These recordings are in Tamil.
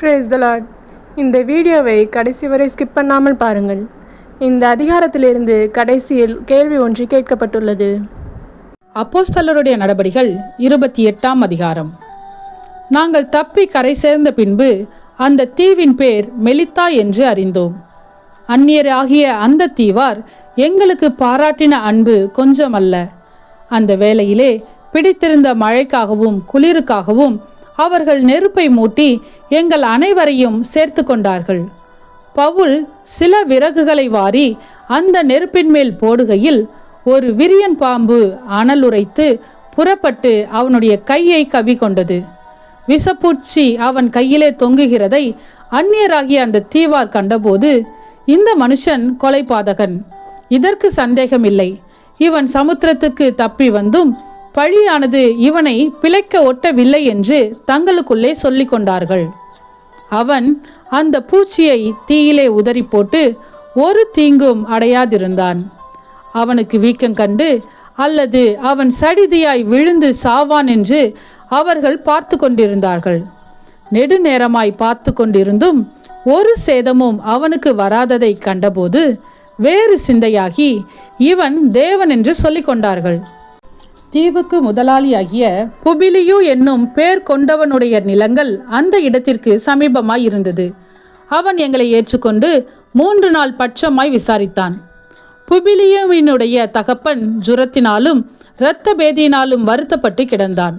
பிரேஸ் த லார்ட் இந்த வீடியோவை கடைசி வரை ஸ்கிப் பண்ணாமல் பாருங்கள். இந்த அதிகாரத்திலிருந்து கடைசியில் கேள்வி ஒன்று கேட்கப்பட்டுள்ளது. அப்போஸ்தலருடைய நடபடிகள் இருபத்தி எட்டாம் அதிகாரம். நாங்கள் தப்பி கரை சேர்ந்த பின்பு அந்த தீவின் பேர் மெலித்தா என்று அறிந்தோம். அந்நியராகிய அந்த தீவார் எங்களுக்கு பாராட்டின அன்பு கொஞ்சமல்ல. அந்த வேளையிலே பிடித்திருந்த மழைக்காகவும் குளிருக்காகவும் அவர்கள் நெருப்பை மூட்டி எங்கள் அனைவரையும் சேர்த்து கொண்டார்கள். பவுல் சில விறகுகளை வாரி அந்த நெருப்பின் மேல் போடுகையில் ஒரு விரியன் பாம்பு அனலுரைத்து புறப்பட்டு அவனுடைய கையை கவி கொண்டது. விஷப்பூச்சி அவன் கையிலே தொங்குகிறதை அந்நியராகிய அந்த தீவார் கண்டபோது இந்த மனுஷன் கொலைபாதகன். இதற்கு சந்தேகமில்லை. இவன் சமுத்திரத்துக்கு தப்பி வந்தும் பழியானது இவனை பிழைக்க ஒட்டவில்லை என்று தங்களுக்குள்ளே சொல்லிக் கொண்டார்கள். அவன் அந்த பூச்சியை தீயிலே உதறி போட்டு ஒரு தீங்கும் அடையாதிருந்தான். அவனுக்கு வீக்கம் கண்டு அல்லது அவன் சடிதியாய் விழுந்து சாவான் என்று அவர்கள் பார்த்து கொண்டிருந்தார்கள். நெடுநேரமாய் பார்த்து கொண்டிருந்தும் ஒரு சேதமும் அவனுக்கு வராததை கண்டபோது வேறு சிந்தையாகி இவன் தேவன் என்று சொல்லிக் கொண்டார்கள். தீவுக்கு முதலாளியாகிய புபிலியு என்னும் பேர் கொண்டவனுடைய நிலங்கள் அந்த இடத்திற்கு சமீபமாய் இருந்தது. அவன் எங்களை ஏற்றுக்கொண்டு மூன்று நாள் பட்சமாய் விசாரித்தான். புபிலியுவினுடைய தகப்பன் ஜுரத்தினாலும் இரத்த பேதியினாலும் வருத்தப்பட்டு கிடந்தான்.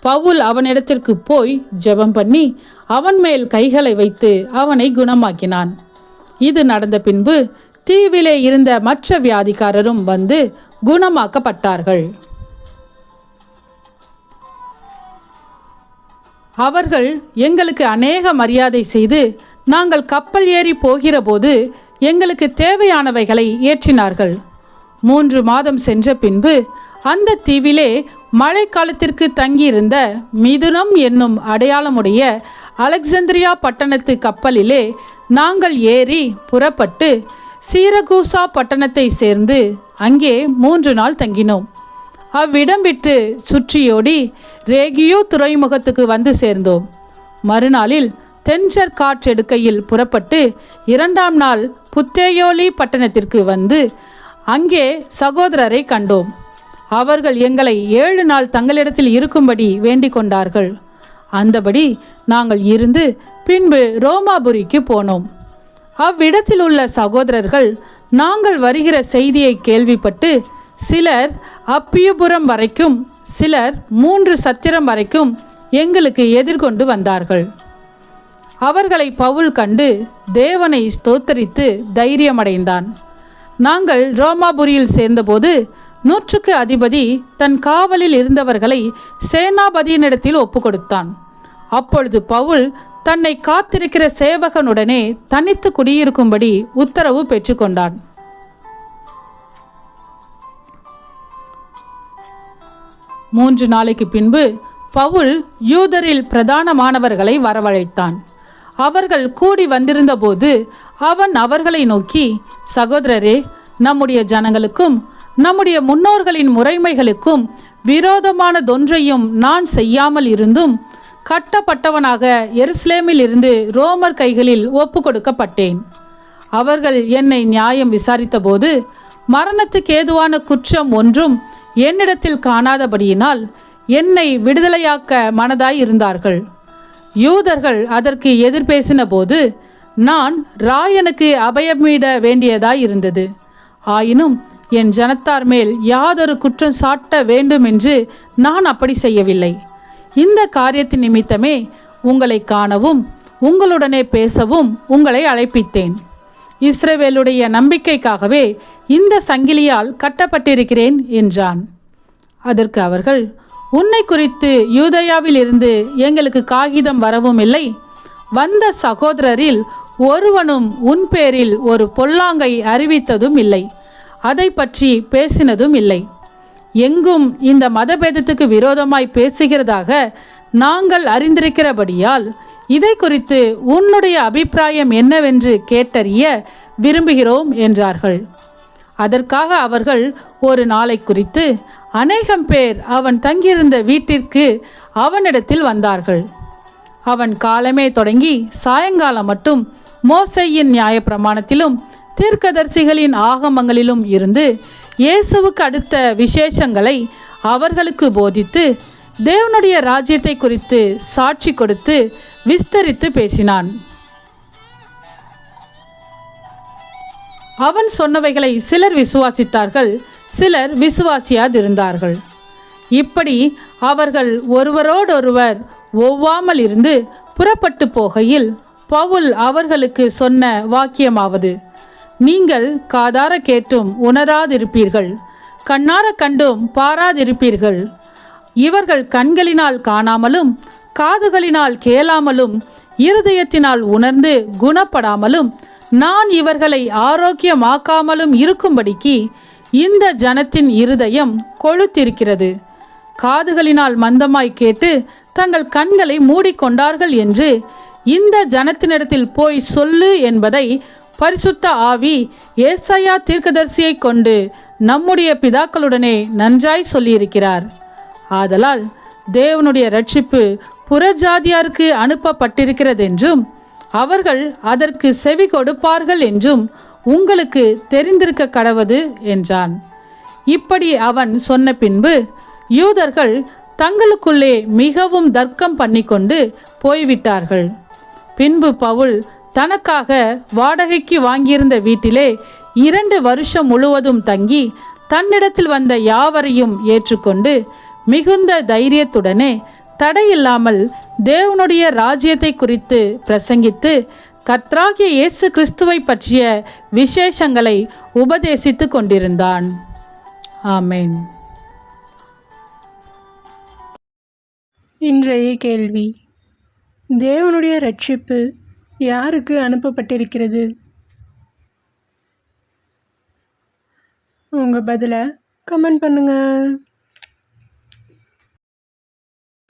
பவுல் அவனிடத்திற்கு போய் ஜெபம் பண்ணி அவன் மேல் கைகளை வைத்து அவனை குணமாக்கினான். இது நடந்த பின்பு தீவிலே இருந்த மற்ற வியாதிக்காரரும் வந்து குணமாக்கப்பட்டார்கள். அவர்கள் எங்களுக்கு அநேக மரியாதை செய்து நாங்கள் கப்பல் ஏறி போகிறபோது எங்களுக்கு தேவையானவைகளை ஏற்றினார்கள். மூன்று மாதம் சென்ற பின்பு அந்த தீவிலே மழைக்காலத்திற்கு தங்கியிருந்த மிதுனம் என்னும் அடையாளமுடைய அலெக்சந்திரியா பட்டணத்து கப்பலிலே நாங்கள் ஏறி புறப்பட்டு சீரகூசா பட்டணத்தை சேர்ந்து அங்கே மூன்று நாள் தங்கினோம். அவ்விடம் விட்டு சுற்றியோடி ரேகியோ துறைமுகத்துக்கு வந்து சேர்ந்தோம். மறுநாளில் தென்சர் காற்றெடுக்கையில் புறப்பட்டு இரண்டாம் நாள் புத்தேயோலி பட்டணத்திற்கு வந்து அங்கே சகோதரரை கண்டோம். அவர்கள் எங்களை ஏழு நாள் தங்களிடத்தில் இருக்கும்படி வேண்டிக் கொண்டார்கள். அந்தபடி நாங்கள் இருந்து பின்பு ரோமாபுரிக்கு போனோம். அவ்விடத்தில் உள்ள சகோதரர்கள் நாங்கள் வருகிற செய்தியை கேள்விப்பட்டு சிலர் அப்பியபுரம் வரைக்கும் சிலர் மூன்று சத்திரம் வரைக்கும் எங்களுக்கு எதிர்கொண்டு வந்தார்கள். அவர்களை பவுல் கண்டு தேவனை ஸ்தோத்தரித்து தைரியமடைந்தான். நாங்கள் ரோமாபுரியில் சேர்ந்தபோது நூற்றுக்கு அதிபதி தன் காவலில் இருந்தவர்களை சேனாபதியினிடத்தில் ஒப்புக்கொடுத்தான். அப்பொழுது பவுல் தன்னை காத்திருக்கிற சேவகனுடனே தனித்து குடியிருக்கும்படி உத்தரவு பெற்றுக்கொண்டான். மூன்று நாளைக்கு பின்பு பவுல் யூதரில் பிரதானமானவர்களை வரவழைத்தான். அவர்கள் கூடி வந்திருந்தபோது அவன் அவர்களை நோக்கி சகோதரரே நம்முடைய ஜனங்களுக்கும் நம்முடைய முன்னோர்களின் முறைமைகளுக்கும் விரோதமானதொன்றையும் நான் செய்யாமல் இருந்தும் கட்டப்பட்டவனாக எருசலேமில் இருந்து ரோமர் கைகளில் ஒப்பு கொடுக்கப்பட்டேன் அவர்கள் என்னை நியாயம் விசாரித்தபோது மரணத்துக்கு ஏதுவான குற்றம் ஒன்றும் என்னிடத்தில் காணாதபடியினால் என்னை விடுதலையாக்க மனதாய் இருந்தார்கள். யூதர்கள் அதற்கு எதிர்பேசின போது நான் ராயனுக்கு அபயமிட வேண்டியதாய் இருந்தது. ஆயினும் என் ஜனத்தார் மேல் யாதொரு குற்றம் சாட்ட வேண்டும் என்று நான் அப்படி செய்யவில்லை. இந்த காரியத்தின் நிமித்தமே உங்களை காணவும் உங்களுடனே பேசவும் உங்களை அழைப்பித்தேன். இஸ்ரவேலுடைய நம்பிக்கைக்காகவே இந்த சங்கிலியால் கட்டப்பட்டிருக்கிறேன் என்றான். அதற்கு அவர்கள் உன்னை குறித்து யூதயாவில் இருந்து எங்களுக்கு காகிதம் வரவும் இல்லை. வந்த சகோதரரில் ஒருவனும் உன் பேரில் ஒரு பொல்லாங்கை அறிவித்ததும் இல்லை. அதை பற்றி பேசினதும் இல்லை. எங்கும் இந்த மதபேதத்துக்கு விரோதமாய் பேசுகிறதாக நாங்கள் அறிந்திருக்கிறபடியால் இதை குறித்து உன்னுடைய அபிப்பிராயம் என்னவென்று கேட்டறிய விரும்புகிறோம் என்றார்கள். அதற்காக அவர்கள் ஒரு நாளை குறித்து அநேகம் பேர் அவன் தங்கியிருந்த வீட்டிற்கு அவனிடத்தில் வந்தார்கள். அவன் காலமே தொடங்கி சாயங்காலம் மட்டும் மோசையின் நியாயப்பிரமாணத்திலும் தீர்க்கதரிசிகளின் ஆகமங்களிலும் இருந்து இயேசுவுக்கு அடுத்த விசேஷங்களை அவர்களுக்கு போதித்து தேவனுடைய ராஜ்யத்தை குறித்து சாட்சி கொடுத்து விஸ்தரித்து பேசினான். அவன் சொன்னவைகளை சிலர் விசுவாசித்தார்கள் சிலர் விசுவாசியாதிருந்தார்கள். இப்படி அவர்கள் ஒருவரோடொருவர் ஒவ்வாமல் இருந்து புறப்பட்டு போகையில் பவுல் அவர்களுக்கு சொன்ன வாக்கியமாவது நீங்கள் காதார கேட்டும் உணராதிருப்பீர்கள் கண்ணார கண்டும் பாராதிருப்பீர்கள். இவர்கள் கண்களினால் காணாமலும் காதுகளினால் கேளாமலும் இருதயத்தினால் உணர்ந்து குணப்படாமலும் நான் இவர்களை ஆரோக்கியமாக்காமலும் இருக்கும்படிக்கு இந்த ஜனத்தின் இருதயம் கொழுத்திருக்கிறது. காதுகளினால் மந்தமாய் கேட்டு தங்கள் கண்களை மூடிக்கொண்டார்கள் என்று இந்த ஜனத்தினிடத்தில் போய் சொல்லு என்பதை பரிசுத்த ஆவி ஏசையா தீர்க்கதரிசியை கொண்டு நம்முடைய பிதாக்களுடனே நன்றாய் சொல்லியிருக்கிறார். ஆதலால் தேவனுடைய ரட்சிப்பு புறஜாதியாருக்கு அனுப்பப்பட்டிருக்கிறதென்றும் அவர்கள் அதற்கு செவி கொடுப்பார்கள் என்றும் உங்களுக்கு தெரிந்திருக்க கடவது என்றான். இப்படி அவன் சொன்ன பின்பு யூதர்கள் தங்களுக்குள்ளே மிகவும் தர்க்கம் பண்ணிக்கொண்டு போய்விட்டார்கள். பின்பு பவுல் தனக்காக வாடகைக்கு வாங்கியிருந்த வீட்டிலே இரண்டு வருஷம் முழுவதும் தங்கி தன்னிடத்தில் வந்த யாவரையும் ஏற்றுக்கொண்டு மிகுந்த தைரியத்துடனே தடையில்லாமல் தேவனுடைய ராஜ்யத்தை குறித்து பிரசங்கித்து கத்ராகிய இயேசு கிறிஸ்துவை பற்றிய விசேஷங்களை உபதேசித்து கொண்டிருந்தான். ஆமேன். இன்றைய கேள்வி. தேவனுடைய ரட்சிப்பு யாருக்கு அனுப்பப்பட்டிருக்கிறது? உங்கள் பதிலை கமெண்ட் பண்ணுங்கள்